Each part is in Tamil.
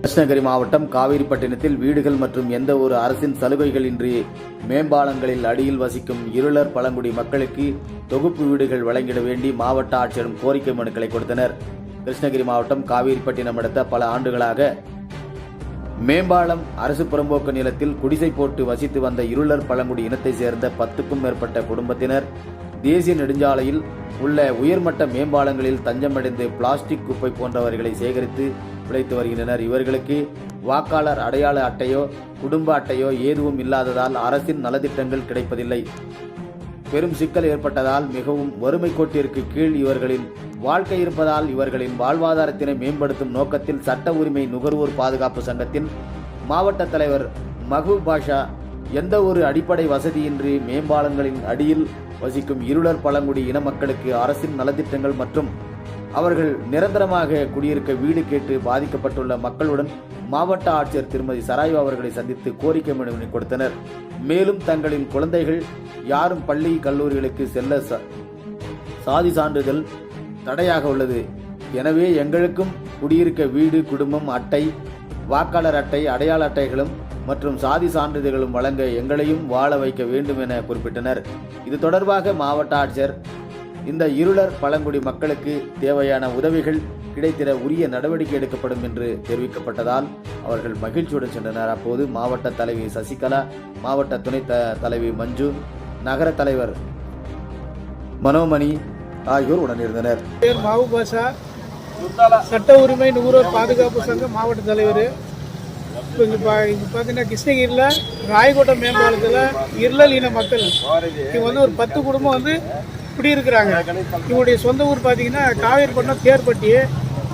கிருஷ்ணகிரி மாவட்டம் காவிரிப்பட்டினத்தில் வீடுகள் மற்றும் எந்த ஒரு அரசின் சலுகைகளின்றி மேம்பாலங்களில் அடியில் வசிக்கும் இருளர் பழங்குடி மக்களுக்கு தொகுப்பு வீடுகள் வழங்கிட வேண்டி மாவட்ட ஆட்சியரும் கோரிக்கை மனுக்களை கொடுத்தனர். கிருஷ்ணகிரி மாவட்டம் காவிரிப்பட்டினம் அடுத்த பல ஆண்டுகளாக மேம்பாலம் அரசு புறம்போக்கு நிலத்தில் குடிசை போட்டு வசித்து வந்த இருளர் பழங்குடி இனத்தை சேர்ந்த பத்துக்கும் மேற்பட்ட குடும்பத்தினர் தேசிய நெடுஞ்சாலையில் உள்ள உயர்மட்ட மேம்பாலங்களில் தஞ்சமடைந்து பிளாஸ்டிக் குப்பை போன்றவர்களை சேகரித்து பிழைத்து வருகின்றனர். இவர்களுக்கு வாக்காளர் அடையாள அட்டையோ குடும்ப அட்டையோ எதுவும் இல்லாததால் அரசின் நலத்திட்டங்கள் கிடைப்பதில்லை. பெரும் சிக்கல் ஏற்பட்டதால் மிகவும் வறுமை கோட்டிற்கு கீழ் இவர்களின் வாழ்க்கை இருப்பதால் இவர்களின் வாழ்வாதாரத்தினை மேம்படுத்தும் நோக்கத்தில் சட்ட உரிமை நுகர்வோர் பாதுகாப்பு சங்கத்தின் மாவட்ட தலைவர் மஹூப் பாஷா எந்த ஒரு அடிப்படை வசதியின்றி மேம்பாலங்களின் அடியில் வசிக்கும் இருளர் பழங்குடி இன மக்களுக்கு அரசின் நலத்திட்டங்கள் மற்றும் அவர்கள் நிரந்தரமாக குடியிருக்க வீடு கேட்டு பாதிக்கப்பட்டுள்ள மக்களுடன் மாவட்ட ஆட்சியர் திருமதி சராயு அவர்களை சந்தித்து கோரிக்கை மனு கொடுத்தனர். மேலும் தங்களின் குழந்தைகள் யாரும் பள்ளி கல்லூரிகளுக்கு செல்ல ச- சாதி சான்றிதழ் தடையாக உள்ளது. எனவே எங்களுக்கும் குடியிருக்க வீடு குடும்பம் அட்டை வாக்காளர் அட்டை அடையாள அட்டைகளும் மற்றும் சாதி சான்றிதழ்களும் வழங்க எங்களையும் வாழ வைக்க வேண்டும் என குறிப்பிட்டனர். இது தொடர்பாக மாவட்ட ஆட்சியர் இந்த இருளர் பழங்குடி மக்களுக்கு தேவையான உதவிகள் கிடைத்திட உரிய நடவடிக்கை எடுக்கப்படும் என்று தெரிவிக்கப்பட்டதால் அவர்கள் மகிழ்ச்சியுடன் சென்றனர். அப்போது மாவட்ட தலைவி சசிகலா மாவட்ட துணை த தலைவி மஞ்சு நகர தலைவர் மனோமணி ஆகியோர் உடனிருந்தனர். பேர் சட்ட உரிமை நுகர்வோர் பாதுகாப்பு சங்கம் மாவட்ட தலைவர். இப்போ இங்கே பா இங்கே பார்த்தீங்கன்னா கிருஷ்ணகிரியில் ராயக்கோட்டை மேம்பாலத்தில் இருளல் இன மக்கள். இங்கே வந்து ஒரு பத்து குடும்பம் வந்து இப்படி இருக்கிறாங்க இவங்களுடைய சொந்த ஊர் பார்த்தீங்கன்னா காவேரிப்பட்டினம் தேர்பட்டி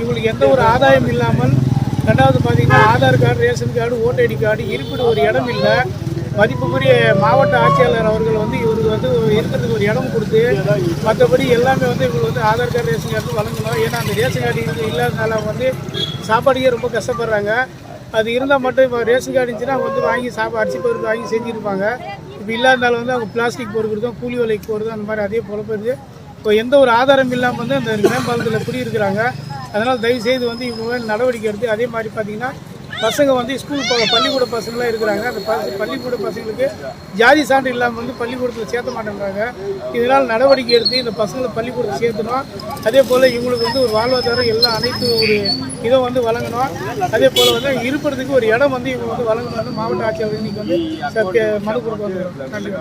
இவங்களுக்கு எந்த ஒரு ஆதாயம் இல்லாமல் ரெண்டாவது பார்த்தீங்கன்னா Aadhaar card ration card voter ID card இருப்பிட ஒரு இடம் இல்லை. மதிப்புக்குரிய மாவட்ட ஆட்சியாளர் அவர்கள் வந்து இவருக்கு வந்து இருக்கிறதுக்கு ஒரு இடம் கொடுத்து மற்றபடி எல்லாமே வந்து இவங்களுக்கு வந்து ஆதார் கார்டு ரேஷன் கார்டு வழங்கணும். ஏன்னா அந்த ரேஷன் கார்டு இருந்து இல்லாதனால வந்து சாப்பாடுக்கே ரொம்ப கஷ்டப்படுறாங்க. அது இருந்தால் மட்டும் இப்போ ரேஷன் கார்டு இருந்துச்சுன்னா அவங்க வந்து வாங்கி சாப்பா அரிசி பருப்பு வாங்கி செஞ்சுருப்பாங்க. இப்போ இல்லாதனால வந்து அவங்க பிளாஸ்டிக் போடுறதும் கூலி வேலைக்கு போகிறதும் அந்த மாதிரி அதே புலப்படுது இப்போ எந்த ஒரு ஆதாரம் இல்லாமல் வந்து அந்த மேம்பாலத்தில் குடியிருக்கிறாங்க. அதனால் தயவுசெய்து வந்து இவங்க நடவடிக்கை எடுத்து அதே மாதிரி பார்த்திங்கன்னா பசங்க வந்து ஸ்கூல் போக பள்ளிக்கூட பசங்களாம் இருக்கிறாங்க. அந்த பள்ளிக்கூட பசங்களுக்கு ஜாதி சான்று இல்லாமல் வந்து பள்ளிக்கூடத்தில் சேர்த்த மாட்டேங்கிறாங்க இதனால் நடவடிக்கை எடுத்து இந்த பசங்களை பள்ளிக்கூடத்தில் சேர்த்தணும் அதே போல் இவங்களுக்கு வந்து ஒரு வாழ்வாதாரம் எல்லாம் அனைத்து ஒரு இதை வந்து வழங்கணும். அதே போல் வந்து இருப்பதுக்கு ஒரு இடம் வந்து இவங்க வந்து வழங்கணும்னு மாவட்ட ஆட்சியாளர் இன்னைக்கு வந்து சத்திய மனு கொடுக்க வந்து நன்றி.